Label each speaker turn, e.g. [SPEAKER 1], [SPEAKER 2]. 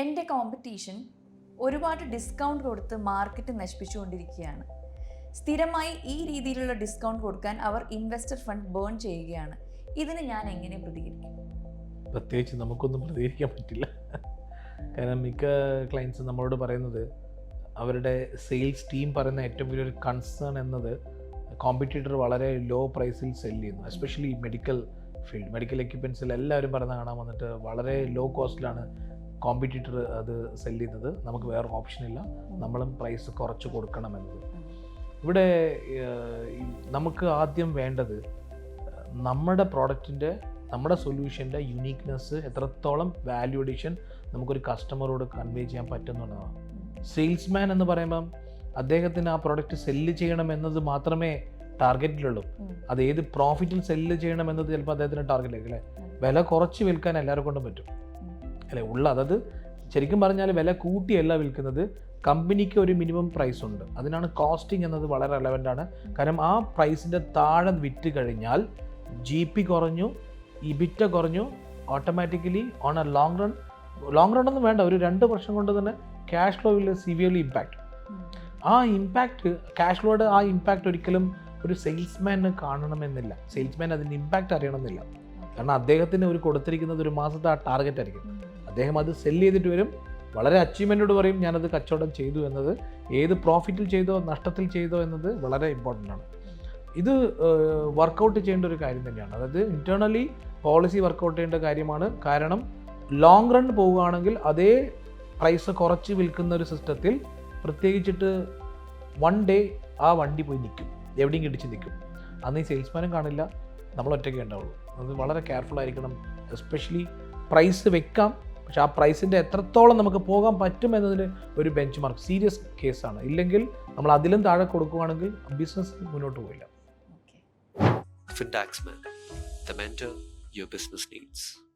[SPEAKER 1] എന്റെ കോമ്പറ്റീഷൻ ഒരുപാട് ഡിസ്കൗണ്ട് കൊടുത്ത് മാർക്കറ്റ് നശിപ്പിച്ചുകൊണ്ടിരിക്കുകയാണ്. സ്ഥിരമായി ഈ രീതിയിലുള്ള ഡിസ്കൗണ്ട് കൊടുക്കാൻ അവർ ഇൻവെസ്റ്റർ ഫണ്ട് ബേൺ ചെയ്യുകയാണ്. ഇതിന് ഞാൻ എങ്ങനെ പ്രതികരിക്കും?
[SPEAKER 2] പ്രത്യേകിച്ച് നമുക്കൊന്നും പ്രതികരിക്കാൻ പറ്റില്ല. കാരണം മിക്ക ക്ലയൻസ് നമ്മളോട് പറയുന്നത് അവരുടെ സെയിൽസ് ടീം പറയുന്ന ഏറ്റവും വലിയൊരു കൺസേൺ എന്നത് കോമ്പറ്റീറ്റർ വളരെ ലോ പ്രൈസിൽ സെൽ ചെയ്യുന്നു. എസ്പെഷ്യലി മെഡിക്കൽ ഫീൽഡ് മെഡിക്കൽ എക്യുപ്മെൻസിൽ എല്ലാവരും പറയുന്ന കാണാൻ വന്നിട്ട് വളരെ ലോ കോസ്റ്റിലാണ് കോമ്പറ്റീറ്റർ അത് സെൽ ചെയ്യുന്നത് നമുക്ക് വേറെ ഓപ്ഷൻ ഇല്ല. നമ്മളും പ്രൈസ് കുറച്ച് കൊടുക്കണം എന്നത്. ഇവിടെ നമുക്ക് ആദ്യം വേണ്ടത് നമ്മുടെ പ്രോഡക്റ്റിന്റെ നമ്മുടെ സൊല്യൂഷന്റെ യുണീക്നെസ് എത്രത്തോളം വാല്യൂ അഡീഷൻ നമുക്കൊരു കസ്റ്റമറോട് കൺവേ ചെയ്യാൻ പറ്റുന്നുള്ളതാണ്. സെയിൽസ്മാൻ എന്ന് പറയുമ്പം അദ്ദേഹത്തിന് ആ പ്രോഡക്റ്റ് സെല്ല് ചെയ്യണം എന്നത് മാത്രമേ ടാർഗറ്റിലുള്ളൂ. അത് ഏത് പ്രോഫിറ്റിൽ സെല്ല് ചെയ്യണം എന്നത് ചിലപ്പോൾ അദ്ദേഹത്തിന് ടാർഗറ്റ് ആയിരിക്കും അല്ലേ? വില കുറച്ച് വിൽക്കാൻ എല്ലാവരും കൊണ്ടും പറ്റും. അല്ലെ ഉള്ള അതായത് ശരിക്കും പറഞ്ഞാൽ വില കൂട്ടിയല്ല വിൽക്കുന്നത്. കമ്പനിക്ക് ഒരു മിനിമം പ്രൈസ് ഉണ്ട്. അതിനാണ് കോസ്റ്റിംഗ് എന്നത് വളരെ റെലവന്റ് ആണ്. കാരണം ആ പ്രൈസിന്റെ താഴെ വിറ്റ് കഴിഞ്ഞാൽ ജി പി കുറഞ്ഞു ഇബിറ്റ കുറഞ്ഞു automatically on a long run long run ഒന്നും വേണ്ട ഒരു രണ്ട് വർഷം കൊണ്ട് തന്നെ ക്യാഷ് ഫ്ലോയിൽ സിവിയർലി ഇമ്പാക്ട് ആ ഇമ്പാക്റ്റ് ക്യാഷ് ഫ്ലോയുടെ ആ ഇമ്പാക്റ്റ് ഒരിക്കലും ഒരു സെയിൽസ്മാന് കാണണമെന്നില്ല. സെയിൽസ്മാൻ അതിന്റെ ഇമ്പാക്റ്റ് അറിയണമെന്നില്ല. കാരണം അദ്ദേഹത്തിന് ഒരു കൊടുത്തിരിക്കുന്നത് ഒരു മാസത്തെ ആ ടാർഗറ്റ് ആയിരിക്കും. അദ്ദേഹം അത് സെൽ ചെയ്തിട്ട് വരും. വളരെ അച്ചീവ്മെന്റോട് പറയും ഞാനത് കച്ചവടം ചെയ്തു എന്നത്. ഏത് പ്രോഫിറ്റിൽ ചെയ്തോ നഷ്ടത്തിൽ ചെയ്തോ എന്നത് വളരെ ഇമ്പോർട്ടന്റ് ആണ്. ഇത് വർക്കൗട്ട് ചെയ്യേണ്ട ഒരു കാര്യം തന്നെയാണ്. അതായത് ഇന്റേർണലി പോളിസി വർക്കൗട്ട് ചെയ്യേണ്ട കാര്യമാണ്. കാരണം ലോങ് റൺ പോവുകയാണെങ്കിൽ അതേ പ്രൈസ് കുറച്ച് വിൽക്കുന്ന ഒരു സിസ്റ്റത്തിൽ പ്രത്യേകിച്ചിട്ട് വൺ ഡേ ആ വണ്ടി പോയി നിൽക്കും. എവിടെയും ഇടിച്ച് നിൽക്കും. അന്ന് ഈ സെയിൽസ്മാനും കാണില്ല. നമ്മൾ ഒറ്റയ്ക്ക് ഉണ്ടാവുള്ളൂ. അത് വളരെ കെയർഫുൾ ആയിരിക്കണം. എസ്പെഷ്യലി പ്രൈസ് വെക്കാം. പക്ഷെ ആ പ്രൈസിന്റെ എത്രത്തോളം നമുക്ക് പോകാൻ പറ്റും എന്നതിന് ഒരു ബെഞ്ച് മാർക്ക് സീരിയസ് കേസാണ് ഇല്ലെങ്കിൽ നമ്മൾ അതിലും താഴെ കൊടുക്കുകയാണെങ്കിൽ ബിസിനസ് മുന്നോട്ട് പോയില്ല.
[SPEAKER 1] ഫിൻഡാക്സ്
[SPEAKER 3] man the mentor your business needs.